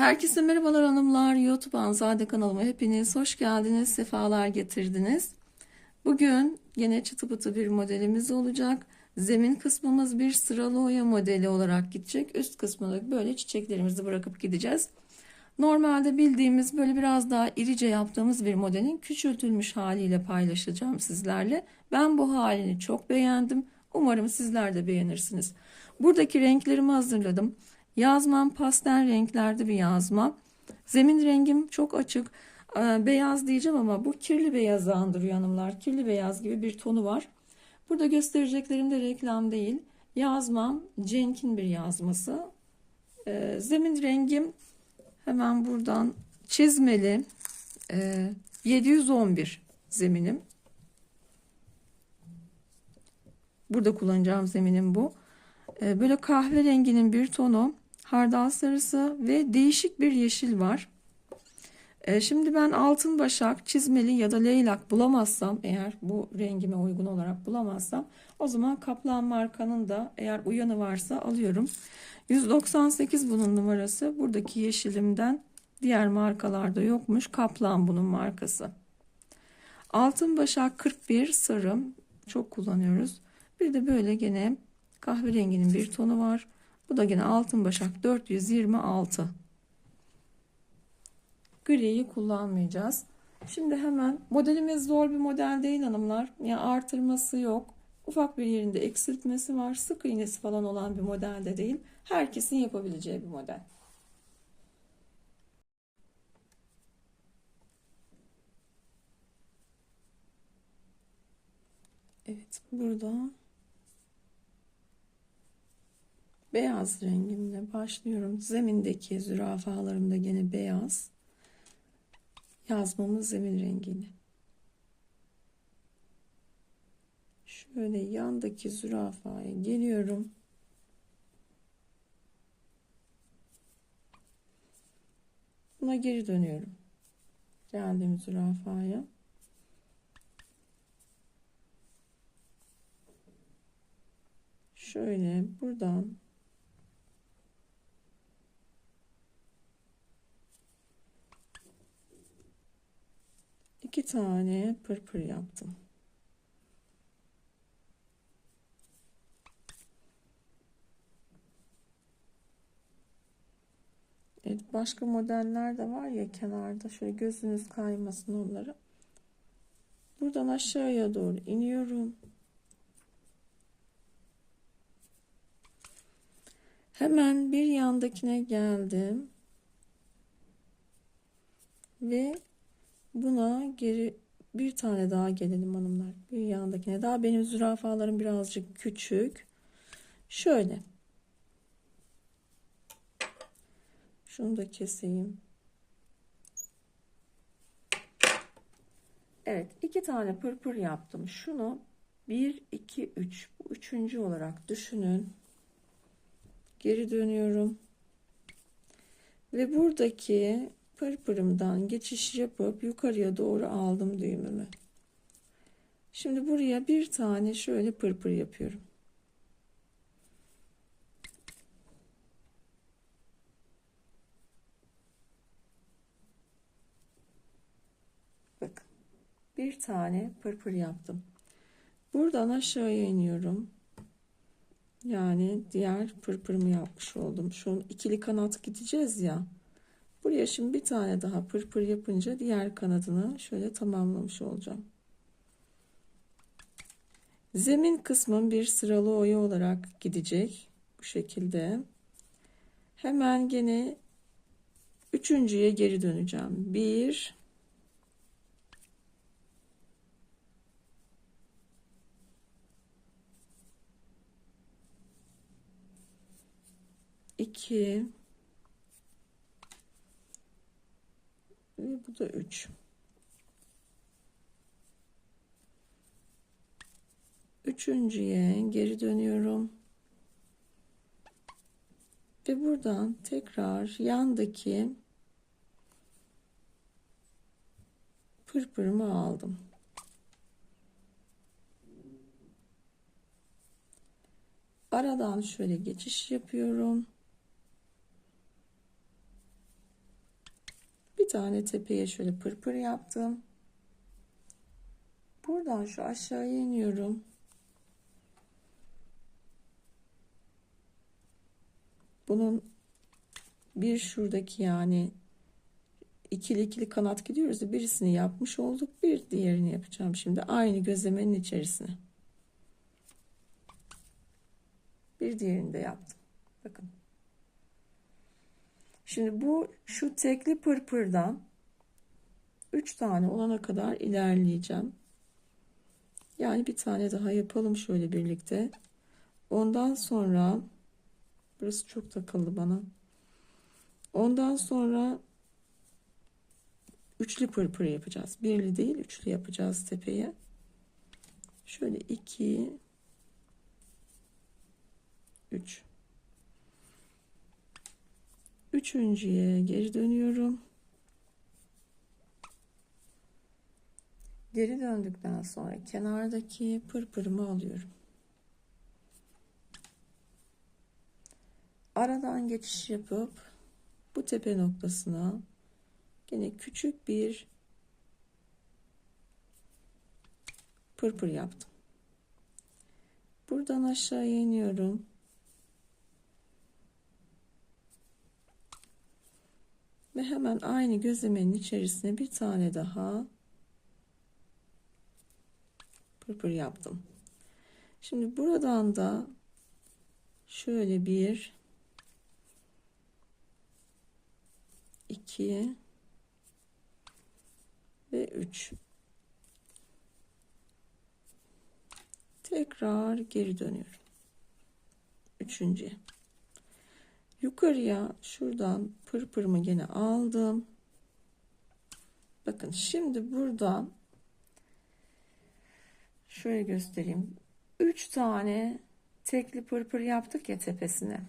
Herkese merhabalar hanımlar. YouTube Anzade kanalıma hepiniz hoş geldiniz, sefalar getirdiniz. Bugün yine çıtı pıtı bir modelimiz olacak. Zemin kısmımız bir sıralı oya modeli olarak gidecek. Üst kısmında böyle çiçeklerimizi bırakıp gideceğiz. Normalde bildiğimiz böyle biraz daha irice yaptığımız bir modelin küçültülmüş haliyle paylaşacağım sizlerle. Ben bu halini çok beğendim. Umarım sizler de beğenirsiniz. Buradaki renklerimi hazırladım. Yazmam pastel renklerde bir yazma. Zemin rengim çok açık. Ee, Beyaz diyeceğim ama bu kirli beyazı andırıyor hanımlar. Kirli beyaz gibi bir tonu var. Burada göstereceklerim de reklam değil. Yazmam Cenk'in bir yazması. Ee, Zemin rengim hemen buradan çizmeli. Ee, 711 zeminim. Burada kullanacağım zeminim bu. Böyle kahverenginin bir tonu, hardal sarısı ve değişik bir yeşil var. Ee, Şimdi ben altın başak, çizmeli ya da leylak bulamazsam eğer bu rengime uygun olarak bulamazsam o zaman Kaplan markanın da eğer uyanı varsa alıyorum. 198 bunun numarası. Buradaki yeşilimden diğer markalarda yokmuş. Kaplan bunun markası. Altın başak 41 sarım çok kullanıyoruz. Bir de böyle gene kahverenginin bir tonu var. Bu da gene altın başak 426. Griyi kullanmayacağız. Şimdi hemen modelimiz zor bir model değil hanımlar. Yani artırması yok. Ufak bir yerinde eksiltmesi var. Sık iğnesi falan olan bir model de değil. Herkesin yapabileceği bir model. Evet burada beyaz rengimle başlıyorum. Zemindeki zürafalarım da gene beyaz. Yazmamız zemin rengiyle. Şöyle yandaki zürafaya geliyorum. Buna geri dönüyorum. Geldim zürafaya. Şöyle buradan iki tane pırpır yaptım. Evet, başka modeller de var ya kenarda şöyle gözünüz kaymasın onları. Buradan aşağıya doğru iniyorum. Hemen bir yandakine geldim. Ve buna geri bir tane daha gelelim hanımlar. Bir yandakine daha benim zürafalarım birazcık küçük. Şöyle. Şunu da keseyim. Evet, iki tane pırpır yaptım. Şunu 1 2 3 bu üçüncü olarak düşünün. Geri dönüyorum. Ve buradaki pırpırımdan geçiş yapıp yukarıya doğru aldım düğümümü. Şimdi buraya bir tane şöyle pırpır yapıyorum. Bakın. Bir tane pırpır yaptım. Buradan aşağıya iniyorum. Yani diğer pırpırımı yapmış oldum. Şu ikili kanat gideceğiz ya. Buraya şimdi bir tane daha pırpır yapınca diğer kanadını şöyle tamamlamış olacağım. Zemin kısmım bir sıralı oya olarak gidecek. Bu şekilde. Hemen gene üçüncüye geri döneceğim. Bir, 2 ve bu da 3 üçüncüye geri dönüyorum. Ve buradan tekrar yandaki pırpırımı aldım. Aradan şöyle geçiş yapıyorum tane tepeye şöyle pırpır yaptım. Buradan şu aşağıya iniyorum. Bunun bir şuradaki yani ikili ikili kanat gidiyoruz da birisini yapmış olduk. Bir diğerini yapacağım şimdi aynı gözlemenin içerisine. Bir diğerini de yaptım. Bakın. Şimdi bu şu tekli pırpırdan 3 tane olana kadar ilerleyeceğim. Yani bir tane daha yapalım şöyle birlikte. Ondan sonra burası çok takıldı bana. Ondan sonra üçlü pırpır yapacağız. Birli değil, üçlü yapacağız tepeye. Şöyle iki, üç. Üçüncüye geri dönüyorum. Geri döndükten sonra kenardaki pırpırımı alıyorum. Aradan geçiş yapıp bu tepe noktasına yine küçük bir pırpır yaptım. Buradan aşağıya iniyorum. Ve hemen aynı gözlemenin içerisine bir tane daha pırpır yaptım. Şimdi buradan da şöyle bir iki ve üç tekrar geri dönüyorum. Üçüncü. Yukarıya şuradan pırpırımı gene aldım. Bakın şimdi buradan şöyle göstereyim. 3 tane tekli pırpır yaptık ya tepesine.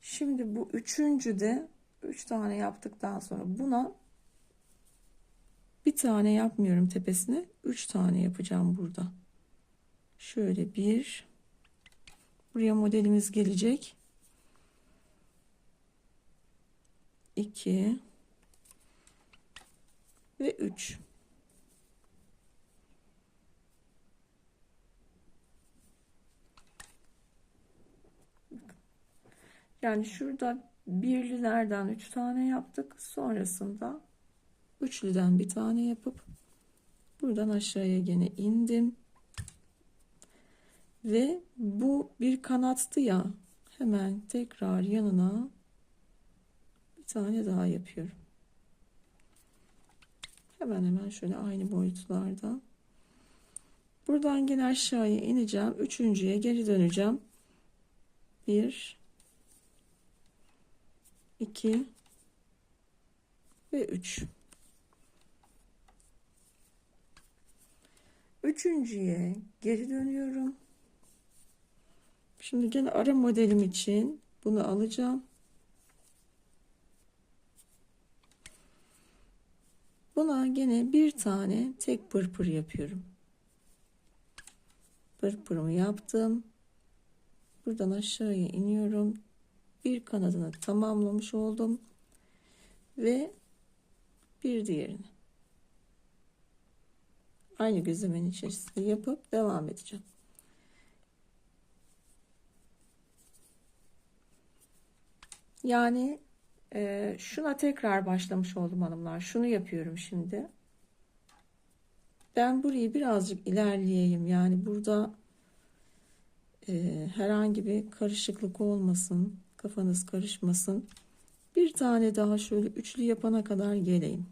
Şimdi bu üçüncü de 3 tane yaptıktan sonra buna bir tane yapmıyorum tepesine. 3 tane yapacağım burada. Şöyle bir buraya modelimiz gelecek. 2 ve 3. Yani şurada birlilerden 3 tane yaptık. Sonrasında üçlüden bir tane yapıp buradan aşağıya gene indim. Ve bu bir kanattı ya. Hemen tekrar yanına tane daha yapıyorum. Hemen hemen şöyle aynı boyutlarda. Buradan yine aşağıya ineceğim. Üçüncüye geri döneceğim. Bir, iki ve üç. Üçüncüye geri dönüyorum. Şimdi gene ara modelim için bunu alacağım. Bir tane tek pırpır yapıyorum. Pırpırımı yaptım. Buradan aşağıya iniyorum. Bir kanadını tamamlamış oldum. Ve bir diğerini. Aynı gözlemenin içerisinde yapıp devam edeceğim. Yani e, şuna tekrar başlamış oldum hanımlar. Şunu yapıyorum şimdi. Ben burayı birazcık ilerleyeyim. Yani burada e, herhangi bir karışıklık olmasın. Kafanız karışmasın. Bir tane daha şöyle üçlü yapana kadar geleyim.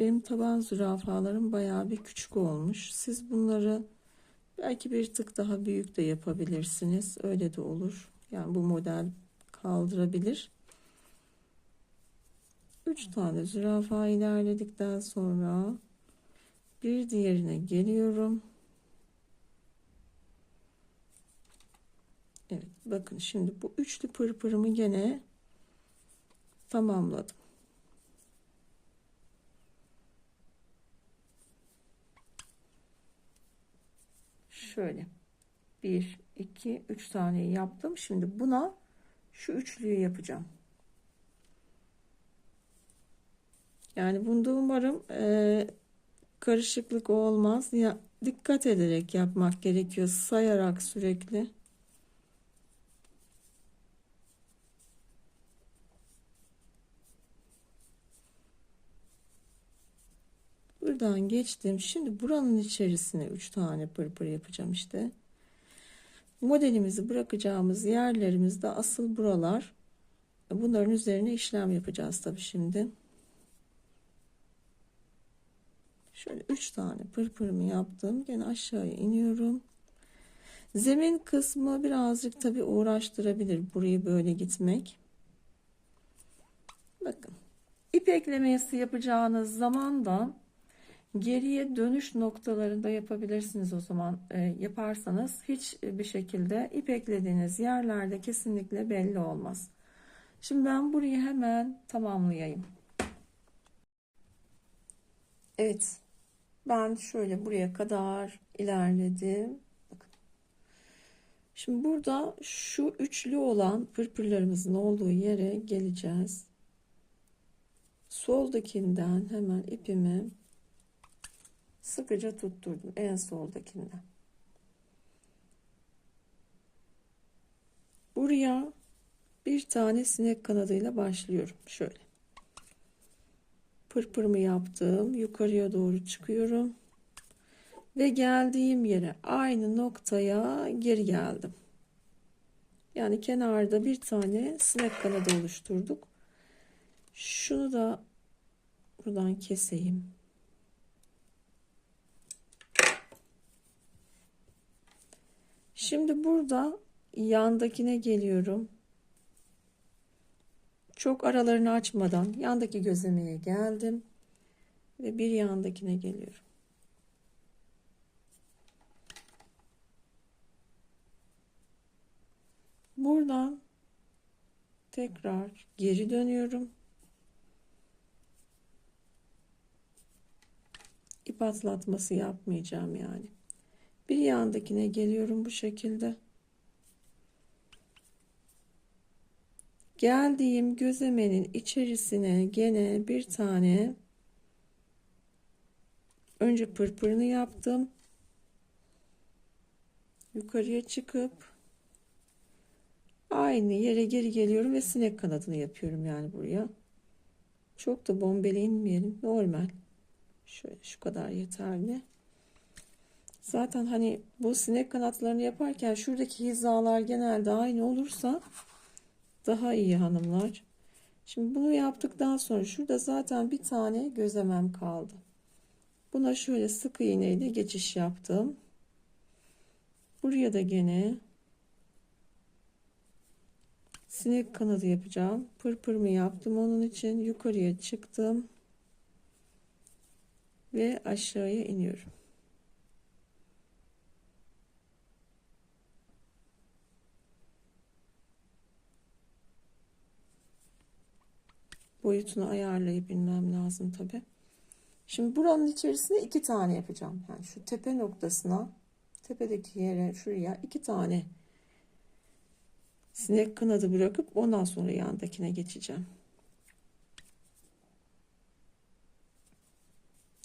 Benim taban zürafalarım bayağı bir küçük olmuş. Siz bunları belki bir tık daha büyük de yapabilirsiniz. Öyle de olur. Yani bu model kaldırabilir. 3 tane zürafa ilerledikten sonra bir diğerine geliyorum. Evet bakın şimdi bu üçlü pırpırımı gene tamamladım. Şöyle 1 2 3 tane yaptım. Şimdi buna şu üçlüyü yapacağım. Yani bunda umarım e, karışıklık olmaz. Ya dikkat ederek yapmak gerekiyor. Sayarak sürekli. Buradan geçtim. Şimdi buranın içerisine 3 tane pırpır yapacağım işte. Modelimizi bırakacağımız yerlerimizde asıl buralar. Bunların üzerine işlem yapacağız tabii şimdi. Şöyle 3 tane pırpırımı yaptım. Gene aşağıya iniyorum. Zemin kısmı birazcık tabii uğraştırabilir burayı böyle gitmek. Bakın. ip yapacağınız zaman da geriye dönüş noktalarında yapabilirsiniz o zaman e, yaparsanız hiç bir şekilde ip eklediğiniz yerlerde kesinlikle belli olmaz. Şimdi ben burayı hemen tamamlayayım. Evet. Ben şöyle buraya kadar ilerledim. Bakın. Şimdi burada şu üçlü olan pırpırlarımızın olduğu yere geleceğiz. Soldakinden hemen ipimi sıkıca tutturdum en soldakinden. Buraya bir tane sinek kanadıyla başlıyorum. Şöyle. Pırpırımı yaptım. Yukarıya doğru çıkıyorum. Ve geldiğim yere aynı noktaya geri geldim. Yani kenarda bir tane sinek kanadı oluşturduk. Şunu da buradan keseyim. Şimdi burada yandakine geliyorum. Çok aralarını açmadan yandaki gözlemeye geldim ve bir yandakine geliyorum. Buradan tekrar geri dönüyorum. İp atlatması yapmayacağım yani. Bir yandakine geliyorum bu şekilde. Geldiğim gözemenin içerisine gene bir tane önce pırpırını yaptım. Yukarıya çıkıp aynı yere geri geliyorum ve sinek kanadını yapıyorum yani buraya. Çok da bombeli inmeyelim. Normal. Şöyle şu kadar yeterli. Zaten hani bu sinek kanatlarını yaparken şuradaki hizalar genelde aynı olursa daha iyi hanımlar. Şimdi bunu yaptıktan sonra şurada zaten bir tane gözlemem kaldı. Buna şöyle sık iğneyle geçiş yaptım. Buraya da gene sinek kanadı yapacağım. Pırpırımı yaptım onun için yukarıya çıktım ve aşağıya iniyorum. Boyutunu ayarlayıp inmem lazım tabi. Şimdi buranın içerisine iki tane yapacağım. Yani şu tepe noktasına tepedeki yere şuraya iki tane sinek kanadı bırakıp ondan sonra yandakine geçeceğim.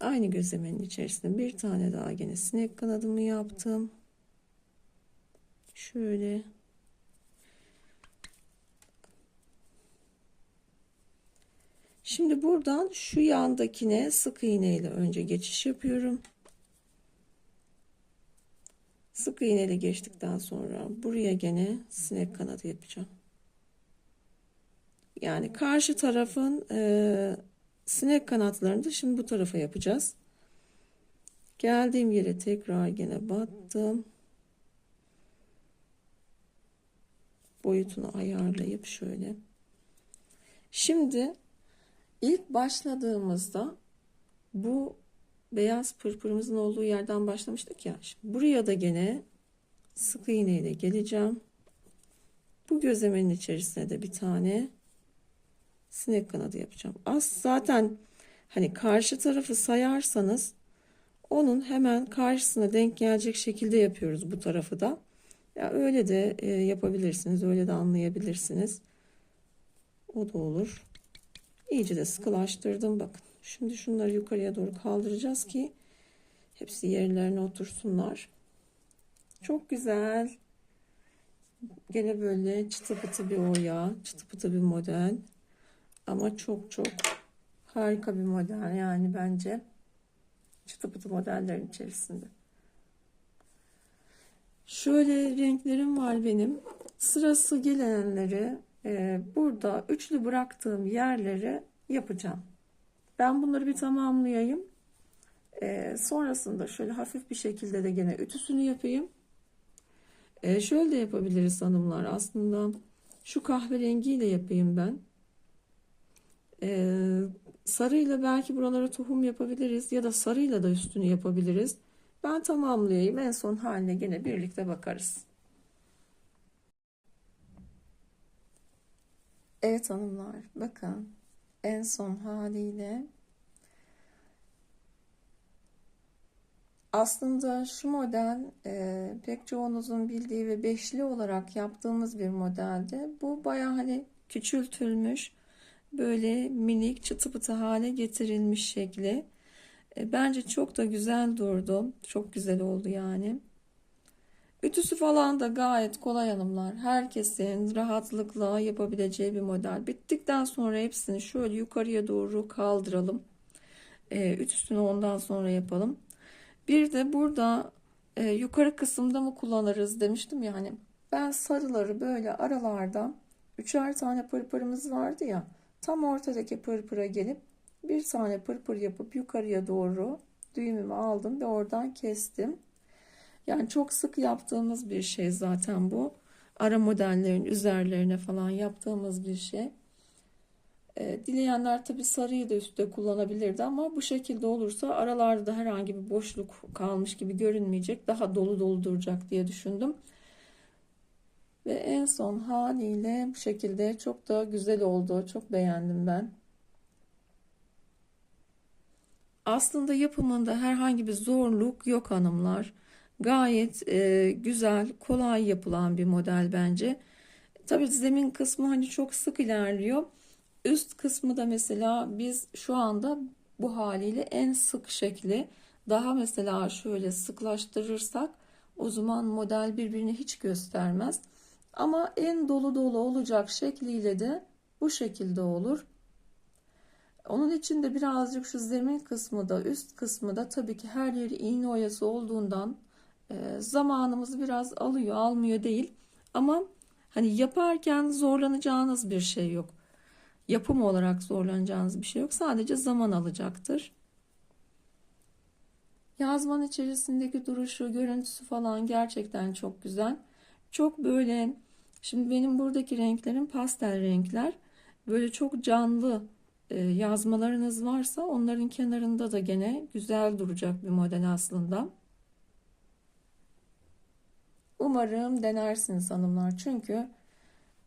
Aynı gözlemenin içerisinde bir tane daha gene sinek kanadımı yaptım. Şöyle Şimdi buradan şu yandakine sık iğne ile önce geçiş yapıyorum. Sık iğne ile geçtikten sonra buraya gene sinek kanadı yapacağım. Yani karşı tarafın e, sinek kanatlarını da şimdi bu tarafa yapacağız. Geldiğim yere tekrar gene battım. Boyutunu ayarlayıp şöyle. Şimdi İlk başladığımızda bu beyaz pırpırımızın olduğu yerden başlamıştık ya. Şimdi buraya da gene sık iğne ile geleceğim. Bu gözlemenin içerisine de bir tane sinek kanadı yapacağım. Az zaten hani karşı tarafı sayarsanız onun hemen karşısına denk gelecek şekilde yapıyoruz bu tarafı da. Ya öyle de e, yapabilirsiniz, öyle de anlayabilirsiniz. O da olur. İyice de sıkılaştırdım bakın. Şimdi şunları yukarıya doğru kaldıracağız ki hepsi yerlerine otursunlar. Çok güzel. Gene böyle çıtı pıtı bir oya, çıtı pıtı bir model. Ama çok çok harika bir model yani bence. Çıtı pıtı modellerin içerisinde. Şöyle renklerim var benim. Sırası gelenleri e, burada üçlü bıraktığım yerleri yapacağım. Ben bunları bir tamamlayayım. E, sonrasında şöyle hafif bir şekilde de gene ütüsünü yapayım. E, şöyle de yapabiliriz hanımlar. Aslında şu kahverengiyle yapayım ben. E, sarıyla belki buralara tohum yapabiliriz ya da sarıyla da üstünü yapabiliriz. Ben tamamlayayım. En son haline gene birlikte bakarız. Evet hanımlar bakın en son haliyle aslında şu model e, pek çoğunuzun bildiği ve beşli olarak yaptığımız bir modeldi. Bu baya hani küçültülmüş böyle minik çıtı pıtı hale getirilmiş şekli. E, bence çok da güzel durdu. Çok güzel oldu yani. Ütüsü falan da gayet kolay hanımlar. Herkesin rahatlıkla yapabileceği bir model. Bittikten sonra hepsini şöyle yukarıya doğru kaldıralım. E, ütüsünü ondan sonra yapalım. Bir de burada e, yukarı kısımda mı kullanırız demiştim ya hani. Ben sarıları böyle aralardan üçer tane pırpırımız vardı ya. Tam ortadaki pırpıra gelip bir tane pırpır yapıp yukarıya doğru düğümümü aldım ve oradan kestim. Yani çok sık yaptığımız bir şey zaten bu. Ara modellerin üzerlerine falan yaptığımız bir şey. E, dileyenler tabi sarıyı da üstte kullanabilirdi ama bu şekilde olursa aralarda herhangi bir boşluk kalmış gibi görünmeyecek. Daha dolu dolu duracak diye düşündüm. Ve en son haliyle bu şekilde çok da güzel oldu. Çok beğendim ben. Aslında yapımında herhangi bir zorluk yok hanımlar. Gayet e, güzel, kolay yapılan bir model bence. Tabii zemin kısmı hani çok sık ilerliyor. Üst kısmı da mesela biz şu anda bu haliyle en sık şekli. Daha mesela şöyle sıklaştırırsak o zaman model birbirini hiç göstermez. Ama en dolu dolu olacak şekliyle de bu şekilde olur. Onun için de birazcık şu zemin kısmı da üst kısmı da tabii ki her yeri iğne oyası olduğundan e, zamanımız biraz alıyor almıyor değil. Ama hani yaparken zorlanacağınız bir şey yok. Yapım olarak zorlanacağınız bir şey yok. Sadece zaman alacaktır. Yazman içerisindeki duruşu, görüntüsü falan gerçekten çok güzel. Çok böyle Şimdi benim buradaki renklerim pastel renkler. Böyle çok canlı e, yazmalarınız varsa onların kenarında da gene güzel duracak bir model aslında. Umarım denersiniz hanımlar. Çünkü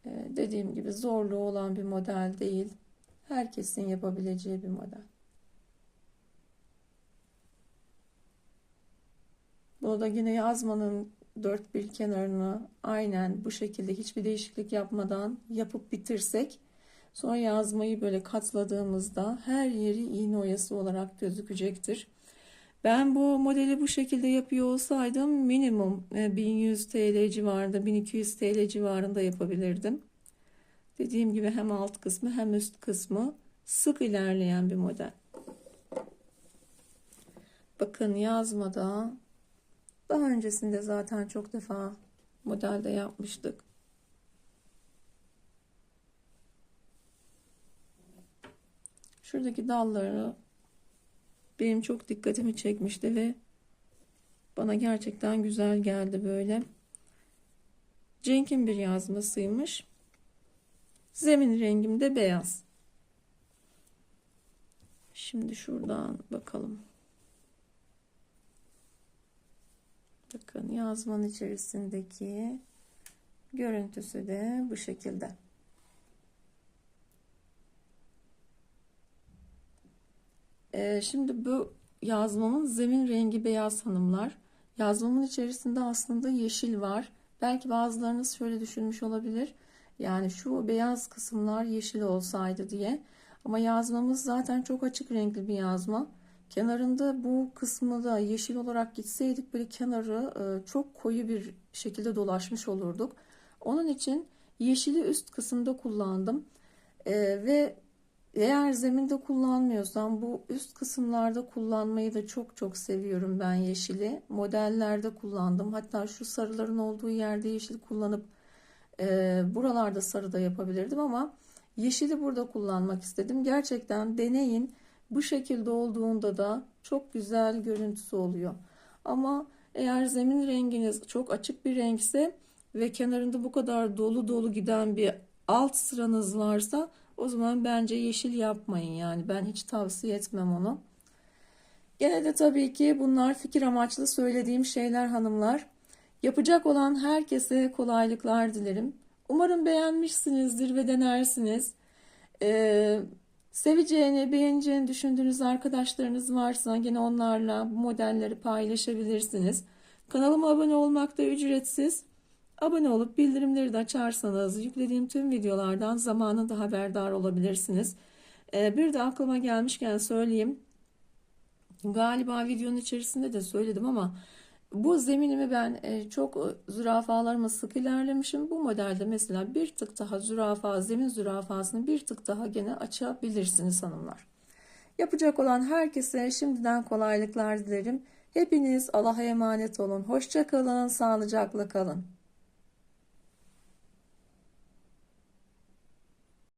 e, dediğim gibi zorluğu olan bir model değil. Herkesin yapabileceği bir model. Bu da yine yazmanın dört bir kenarını aynen bu şekilde hiçbir değişiklik yapmadan yapıp bitirsek sonra yazmayı böyle katladığımızda her yeri iğne oyası olarak gözükecektir. Ben bu modeli bu şekilde yapıyor olsaydım minimum 1100 TL civarında 1200 TL civarında yapabilirdim. Dediğim gibi hem alt kısmı hem üst kısmı sık ilerleyen bir model. Bakın yazmada daha öncesinde zaten çok defa modelde yapmıştık. Şuradaki dalları benim çok dikkatimi çekmişti ve bana gerçekten güzel geldi böyle. Cenk'in bir yazmasıymış. Zemin rengim de beyaz. Şimdi şuradan bakalım. Bakın yazmanın içerisindeki görüntüsü de bu şekilde. Ee, şimdi bu yazmamın zemin rengi beyaz hanımlar. Yazmamın içerisinde aslında yeşil var. Belki bazılarınız şöyle düşünmüş olabilir. Yani şu beyaz kısımlar yeşil olsaydı diye. Ama yazmamız zaten çok açık renkli bir yazma. Kenarında bu kısmı da yeşil olarak gitseydik böyle kenarı e, çok koyu bir şekilde dolaşmış olurduk. Onun için yeşili üst kısımda kullandım. E, ve eğer zeminde kullanmıyorsam bu üst kısımlarda kullanmayı da çok çok seviyorum ben yeşili. Modellerde kullandım. Hatta şu sarıların olduğu yerde yeşil kullanıp e, buralarda sarı da yapabilirdim ama yeşili burada kullanmak istedim. Gerçekten deneyin. Bu şekilde olduğunda da çok güzel görüntüsü oluyor. Ama eğer zemin renginiz çok açık bir renkse ve kenarında bu kadar dolu dolu giden bir alt sıranız varsa o zaman bence yeşil yapmayın yani ben hiç tavsiye etmem onu. Gene de tabii ki bunlar fikir amaçlı söylediğim şeyler hanımlar. Yapacak olan herkese kolaylıklar dilerim. Umarım beğenmişsinizdir ve denersiniz. Ee, seveceğini, beğeneceğini düşündüğünüz arkadaşlarınız varsa gene onlarla bu modelleri paylaşabilirsiniz. Kanalıma abone olmak da ücretsiz. Abone olup bildirimleri de açarsanız yüklediğim tüm videolardan zamanında haberdar olabilirsiniz. Ee, bir de aklıma gelmişken söyleyeyim. Galiba videonun içerisinde de söyledim ama bu zeminimi ben e, çok zürafalarıma sık ilerlemişim. Bu modelde mesela bir tık daha zürafa, zemin zürafasını bir tık daha gene açabilirsiniz hanımlar. Yapacak olan herkese şimdiden kolaylıklar dilerim. Hepiniz Allah'a emanet olun. Hoşça kalın, sağlıcakla kalın.